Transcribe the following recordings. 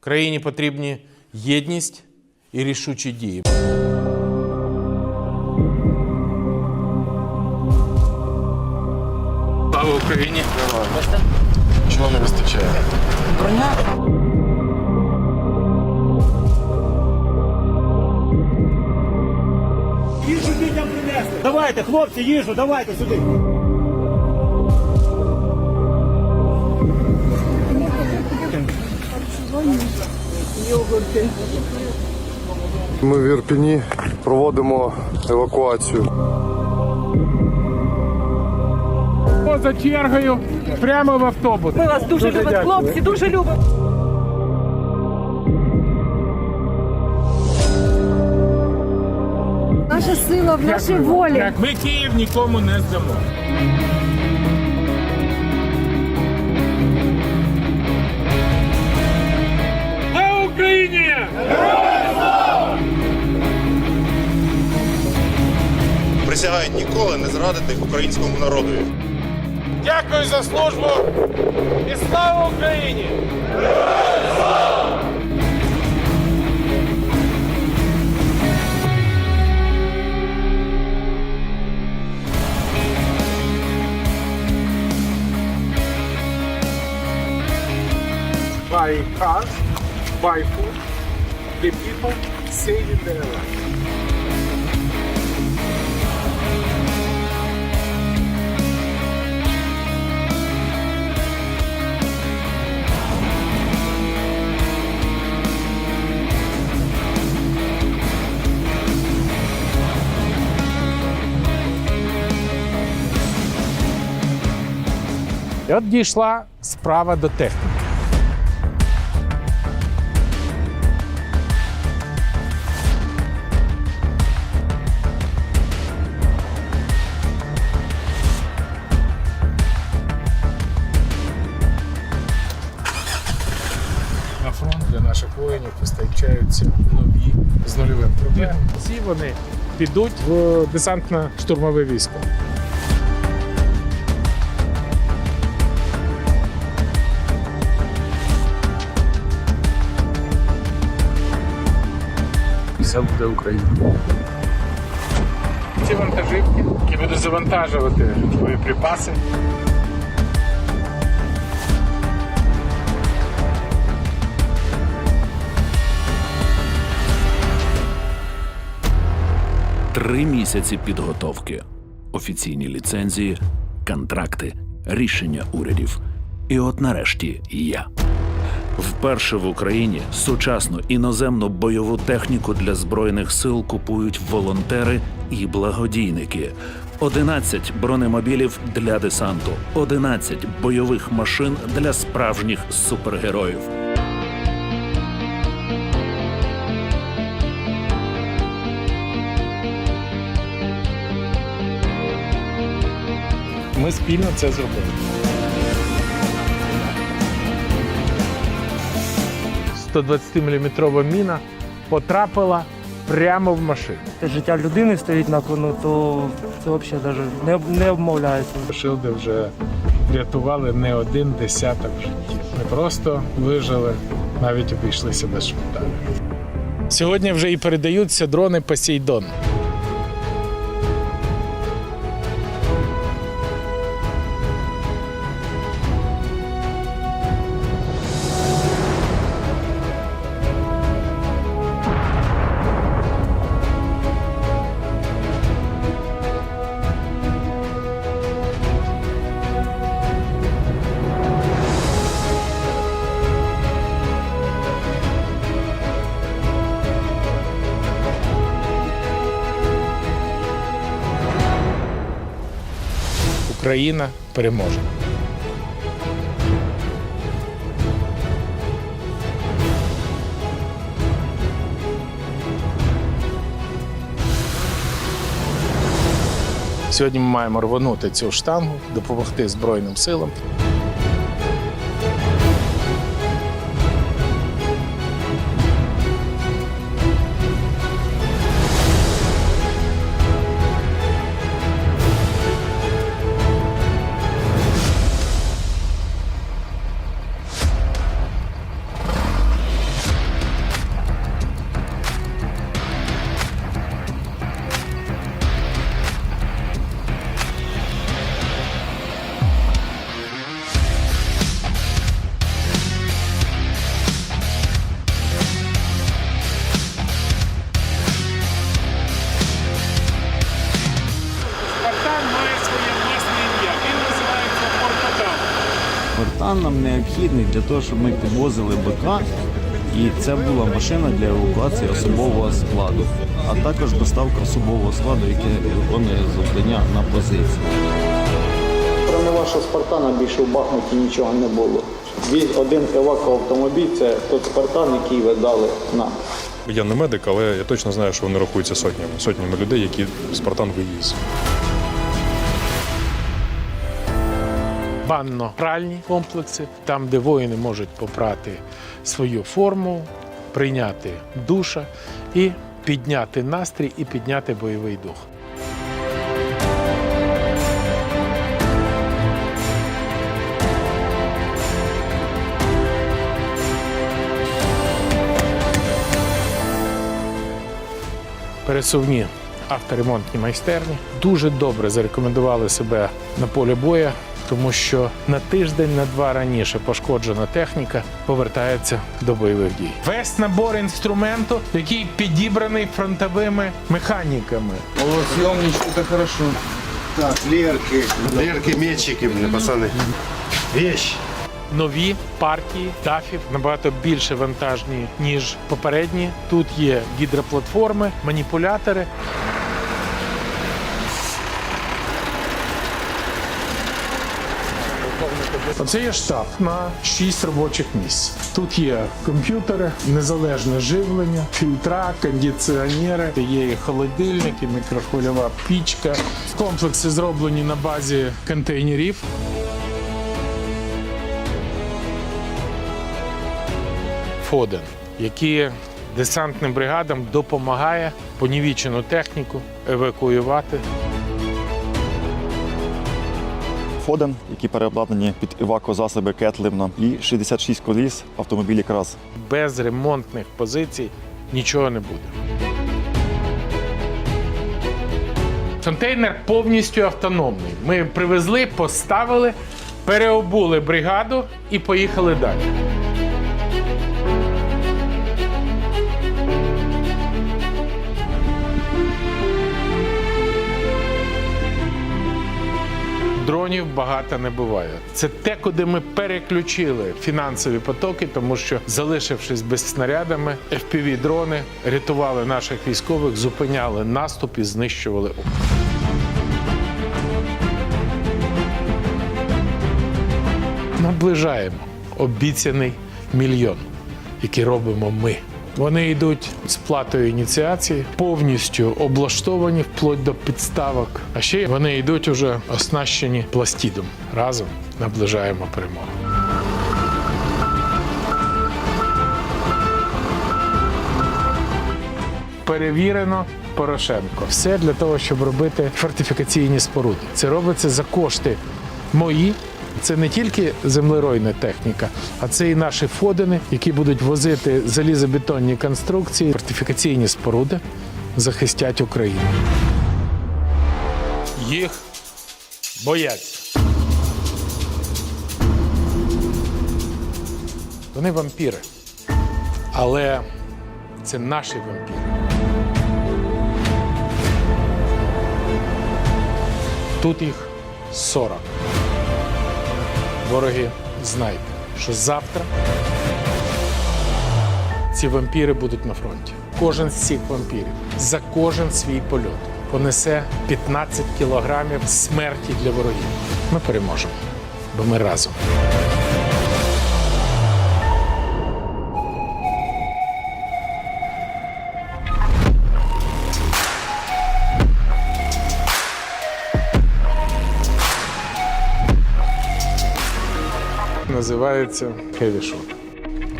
Країні потрібні єдність і рішучі дії. Слава Україні! Чого не вистачає? Їжу дітям принесли. Давайте, хлопці, їжу, давайте сюди. Ми в Ірпіні проводимо евакуацію. поза чергою прямо в автобус. Ми вас дуже, любимо, дякую. хлопці, дуже любимо. Наша сила в нашій волі. Ми Київ нікому не здамо. Присягають ніколи не зрадити українському народові. Дякую за службу і слава Україні! Buy cars, buy food, the people saving their life. І от дійшла справа до техніки. Всі вони підуть в десантно-штурмове військо. Все буде Україна. Ці вантажівки, які будуть завантажувати боєприпаси. Три місяці підготовки, офіційні ліцензії, контракти, рішення урядів. І от нарешті я. Вперше в Україні сучасну іноземну бойову техніку для збройних сил купують волонтери і благодійники. 11 бронемобілів для десанту, 11 бойових машин для справжніх супергероїв. Ми спільно це зробили. – 120-мм міна потрапила прямо в машину. життя людини стоїть на кону, то це взагалі навіть не, не обмовляється. Шилди вже врятували не один десяток життів. Не просто вижили, навіть обійшлися без шпиталю. Сьогодні вже і передаються дрони Посейдон. Україна переможе. Сьогодні ми маємо рвонути цю штангу, допомогти Збройним силам. Необхідний для того, щоб ми підвозили БК. І це була машина для евакуації особового складу, а також доставка особового складу, який виконує завдання на позиції. Кроме вашого Спартана більше в Бахмуті нічого не було. Один евакоавтомобіль це той Спартан, який ви дали нам. Я не медик, але я точно знаю, що вони рахуються сотнями, сотнями людей, які Спартан вивіз. Банно-пральні комплекси, там, де воїни можуть попрати свою форму, прийняти душа і підняти настрій і підняти бойовий дух. пересувні авторемонтні майстерні дуже добре зарекомендували себе на полі боя, тому що на тиждень, на два раніше пошкоджена техніка повертається до бойових дій. Весь набор інструменту, який підібраний фронтовими механіками. Так, лірки. Лірки, метчики, блін, пацани. Вещь. Нові партії дафів набагато більше вантажні ніж попередні. Тут є гідроплатформи, маніпулятори. Оце є штаб на 6 робочих місць. Тут є комп'ютери, незалежне живлення, фільтра, кондиціонери, є і холодильник, і мікрохвильова пічка. Комплекси зроблені на базі контейнерів. Фоден, який десантним бригадам допомагає понівічену техніку евакуювати. Фоден, які переобладнані під евакозасоби Кетлевна, і 66 коліс автомобіль якраз. Без ремонтних позицій нічого не буде. Контейнер повністю автономний. Ми привезли, поставили, переобули бригаду і поїхали далі. Дронів багато не буває. Це те, куди ми переключили фінансові потоки, тому що залишившись без снарядами, fpv дрони рятували наших військових, зупиняли наступ і знищували опір. Наближаємо обіцяний мільйон, який робимо ми. Вони йдуть з платою ініціації, повністю облаштовані вплоть до підставок. А ще вони йдуть уже оснащені пластідом. Разом наближаємо перемогу. Перевірено Порошенко. Все для того, щоб робити фортифікаційні споруди. Це робиться за кошти мої. Це не тільки землеройна техніка, а це і наші фодини, які будуть возити залізобетонні конструкції, фортифікаційні споруди захистять Україну. Їх бояться. Вони вампіри. Але це наші вампіри. Тут їх 40. Вороги, знайте, що завтра ці вампіри будуть на фронті. Кожен з цих вампірів за кожен свій польот понесе 15 кілограмів смерті для ворогів. Ми переможемо, бо ми разом. Називається Shot.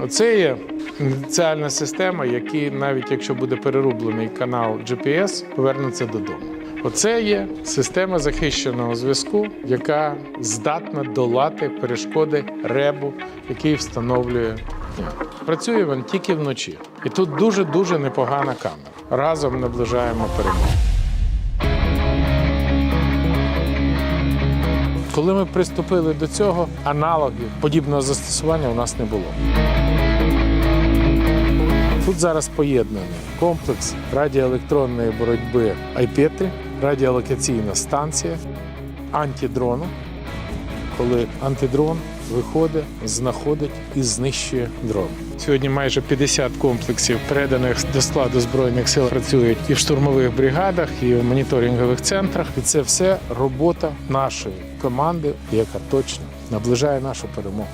Оце є ініціальна система, який, навіть якщо буде перерублений канал GPS, повернеться додому. Оце є система захищеного зв'язку, яка здатна долати перешкоди ребу, який встановлює. Працює він тільки вночі. І тут дуже дуже непогана камера. Разом наближаємо перемогу. Коли ми приступили до цього, аналогів подібного застосування у нас не було. Тут зараз поєднаний комплекс радіоелектронної боротьби Айпети, радіолокаційна станція, антидрону, коли антидрон виходить, знаходить і знищує дрон. Сьогодні майже 50 комплексів, переданих до складу збройних сил, працюють і в штурмових бригадах, і в моніторингових центрах. І це все робота нашої команди, яка точно наближає нашу перемогу.